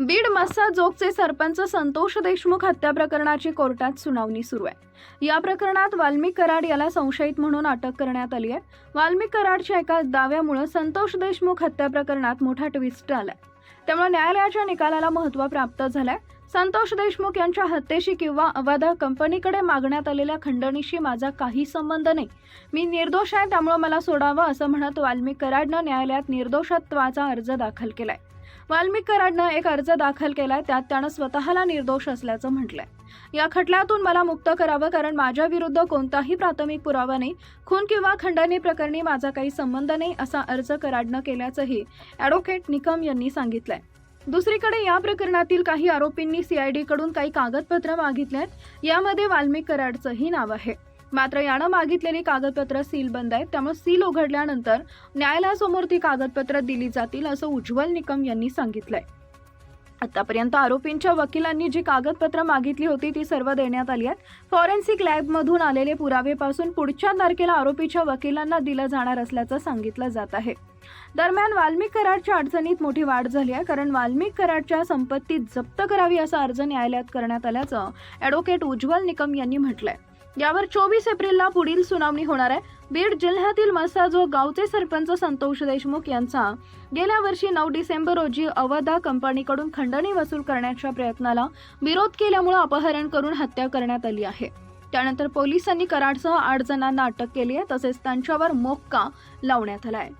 बीड मस्सा जोगचे सरपंच संतोष देशमुख हत्या प्रकरणाची कोर्टात सुनावणी सुरू आहे. या प्रकरणात वाल्मिक कराड याला संशयित म्हणून अटक करण्यात आली आहे. वाल्मिक कराडच्या एका दाव्यामुळे संतोष देशमुख हत्या प्रकरणात मोठा ट्विस्ट आलाय. त्यामुळे न्यायालयाच्या निकालाला महत्त्व प्राप्त झालंय. संतोष देशमुख यांच्या हत्येशी किंवा अवाध कंपनीकडे मागण्यात आलेल्या खंडणीशी माझा काही संबंध नाही. मी निर्दोष आहे त्यामुळे मला सोडावं असं म्हणत वाल्मिक कराडनं न्यायालयात निर्दोषत्वाचा अर्ज दाखल केलाय. वाल्मिक कराडनं एक अर्ज दाखल केलाय त्यात त्यानं स्वतःला निर्दोष असल्याचं म्हटलंय. या खटल्यातून मला मुक्त करावं कारण माझ्या विरुद्ध कोणताही प्राथमिक पुरावा नाही खून किंवा खंडणी प्रकरणी माझा काही संबंध नाही असा अर्ज कराडनं केल्याचंही ॲडव्होकेट निकम यांनी सांगितलंय. दुसरीकडे या प्रकरणातील काही आरोपींनी सीआयडीकडून काही कागदपत्र मागितल्यात आहेत यामध्ये वाल्मिक कराडचंही नाव आहे. मात्र यानं मागितलेली कागदपत्र सील बंद आहेत. त्यामुळे सील उघडल्यानंतर न्यायालयासमोर ती कागदपत्र दिली जातील असं उज्ज्वल निकम यांनी सांगितलंय. आतापर्यंत आरोपींच्या वकिलांनी जी कागदपत्र मागितली होती ती सर्व देण्यात आली आहेत. फॉरेन्सिक लॅबमधून आलेले पुरावेपासून पुढच्या तारखेला आरोपीच्या वकिलांना दिलं जाणार असल्याचं सांगितलं जात आहे. दरम्यान वाल्मिक कराडच्या अडचणीत मोठी वाढ झाली आहे कारण वाल्मिक कराडच्या संपत्ती जप्त करावी असा अर्ज न्यायालयात करण्यात आल्याचं ॲडव्होकेट उज्ज्वल निकम यांनी म्हटलंय. यावर चोवीस एप्रिलला पुढील सुनावणी होणार आहे. बीड जिल्ह्यातील मसाजो गावचे सरपंच संतोष देशमुख यांचा गेल्या वर्षी नऊ डिसेंबर रोजी अवधा कंपनीकडून खंडणी वसूल करण्याच्या प्रयत्नाला विरोध केल्यामुळे अपहरण करून हत्या करण्यात आली आहे. त्यानंतर पोलिसांनी कराडसह आठ जणांना अटक केली आहे तसेच त्यांच्यावर मोक्का लावण्यात आला आहे.